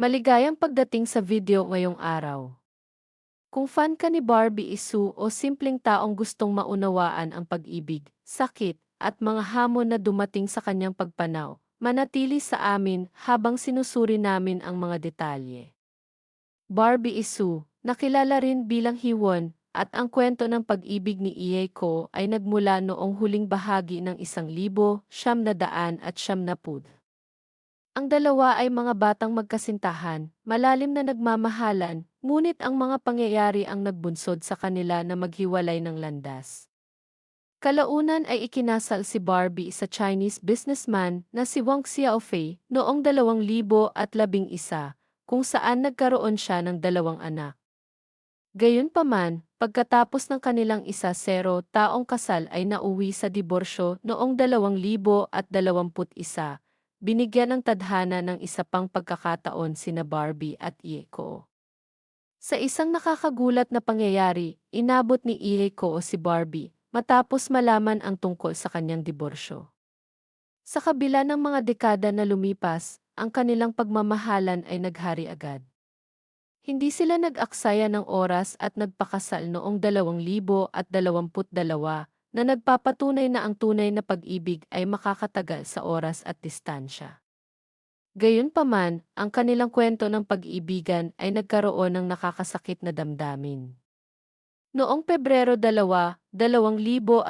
Maligayang pagdating sa video ngayong araw. Kung fan ka ni Barbie Isu o simpleng taong gustong maunawaan ang pag-ibig, sakit, at mga hamon na dumating sa kanyang pagpanaw, manatili sa amin habang sinusuri namin ang mga detalye. Barbie Isu, nakilala rin bilang Hiwon, at ang kwento ng pag-ibig ni Ie Ko ay nagmula noong huling bahagi ng isang libo, siyam na daan at siyam na pud. Ang dalawa ay mga batang magkasintahan, malalim na nagmamahalan, ngunit ang mga pangyayari ang nagbunsod sa kanila na maghiwalay ng landas. Kalaunan ay ikinasal si Barbie sa Chinese businessman na si Wang Xiaofei noong 2011 kung saan nagkaroon siya ng dalawang anak. Gayunpaman, pagkatapos ng kanilang isa-zero taong kasal ay nauwi sa diborsyo noong 2021, binigyan ng tadhana ng isa pang pagkakataon sina Barbie at Ieko. Sa isang nakakagulat na pangyayari, inabot ni Ieko si Barbie matapos malaman ang tungkol sa kanyang diborsyo. Sa kabila ng mga dekada na lumipas, ang kanilang pagmamahalan ay naghari agad. Hindi sila nag-aksaya ng oras at nagpakasal noong 2022 na nagpapatunay na ang tunay na pag-ibig ay makakatagal sa oras at distansya. Gayunpaman, ang kanilang kwento ng pag-ibigan ay nagkaroon ng nakakasakit na damdamin. Noong Pebrero 2, 2025,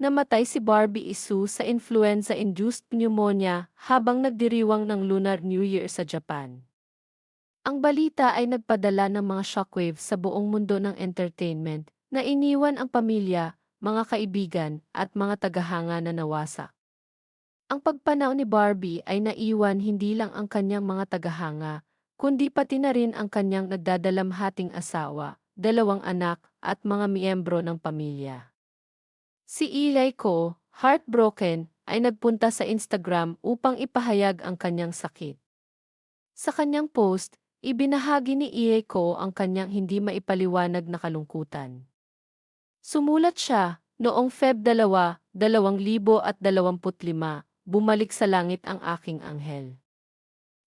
namatay si Barbie Isu sa influenza-induced pneumonia habang nagdiriwang ng Lunar New Year sa Japan. Ang balita ay nagpadala ng mga shockwave sa buong mundo ng entertainment na iniwan ang pamilya, mga kaibigan, at mga tagahanga na nawasak. Ang pagpanaw ni Barbie ay naiwan hindi lang ang kanyang mga tagahanga, kundi pati na rin ang kanyang nagdadalamhating asawa, dalawang anak, at mga miyembro ng pamilya. Si Eli Ko, heartbroken, ay nagpunta sa Instagram upang ipahayag ang kanyang sakit. Sa kanyang post, ibinahagi ni Ie Ko ang kanyang hindi maipaliwanag na kalungkutan. Sumulat siya, noong Feb 2, 2025, bumalik sa langit ang aking anghel.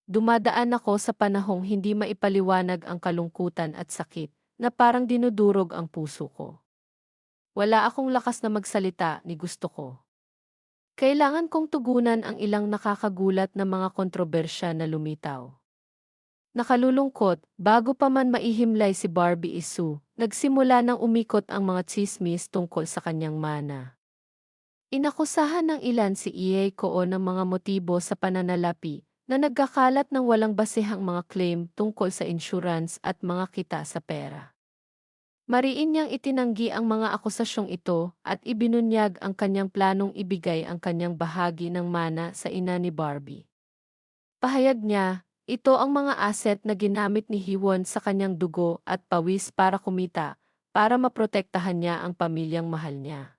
Dumadaan ako sa panahong hindi maipaliwanag ang kalungkutan at sakit, na parang dinudurog ang puso ko. Wala akong lakas na magsalita ni gusto ko. Kailangan kong tugunan ang ilang nakakagulat na mga kontrobersya na lumitaw. Nakalulungkot, bago pa man maihimlay si Barbie Isu, nagsimula nang umikot ang mga chismis tungkol sa kanyang mana. Inakusahan ng ilan si Ie Koo ng mga motibo sa pananalapi na nagkakalat ng walang basehang mga claim tungkol sa insurance at mga kita sa pera. Mariin niyang itinanggi ang mga akusasyong ito at ibinunyag ang kanyang planong ibigay ang kanyang bahagi ng mana sa ina ni Barbie. Pahayag niya, ito ang mga asset na ginamit ni Hiwon sa kanyang dugo at pawis para kumita, para maprotektahan niya ang pamilyang mahal niya.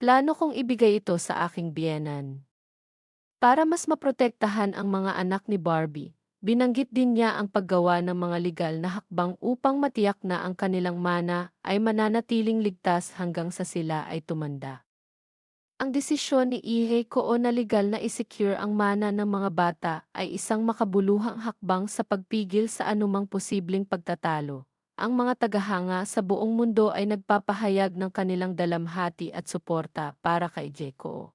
Plano kong ibigay ito sa aking biyenan. Para mas maprotektahan ang mga anak ni Barbie, binanggit din niya ang paggawa ng mga legal na hakbang upang matiyak na ang kanilang mana ay mananatiling ligtas hanggang sa sila ay tumanda. Ang desisyon ni Ihe Koo na legal na isecure ang mana ng mga bata ay isang makabuluhang hakbang sa pagpigil sa anumang posibleng pagtatalo. Ang mga tagahanga sa buong mundo ay nagpapahayag ng kanilang dalamhati at suporta para kay Jeko.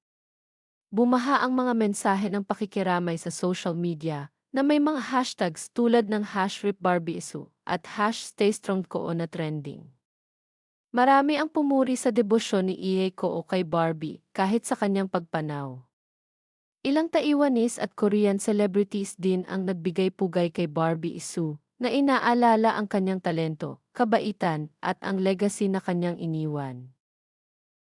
Bumaha ang mga mensahe ng pakikiramay sa social media na may mga hashtags tulad ng hash #RipBarbieIsu at hash StayStrongKoo na trending. Marami ang pumuri sa debosyon ni Ie Ko kay Barbie kahit sa kanyang pagpanaw. Ilang Taiwanese at Korean celebrities din ang nagbigay pugay kay Barbie Isu na inaalala ang kanyang talento, kabaitan at ang legacy na kanyang iniwan.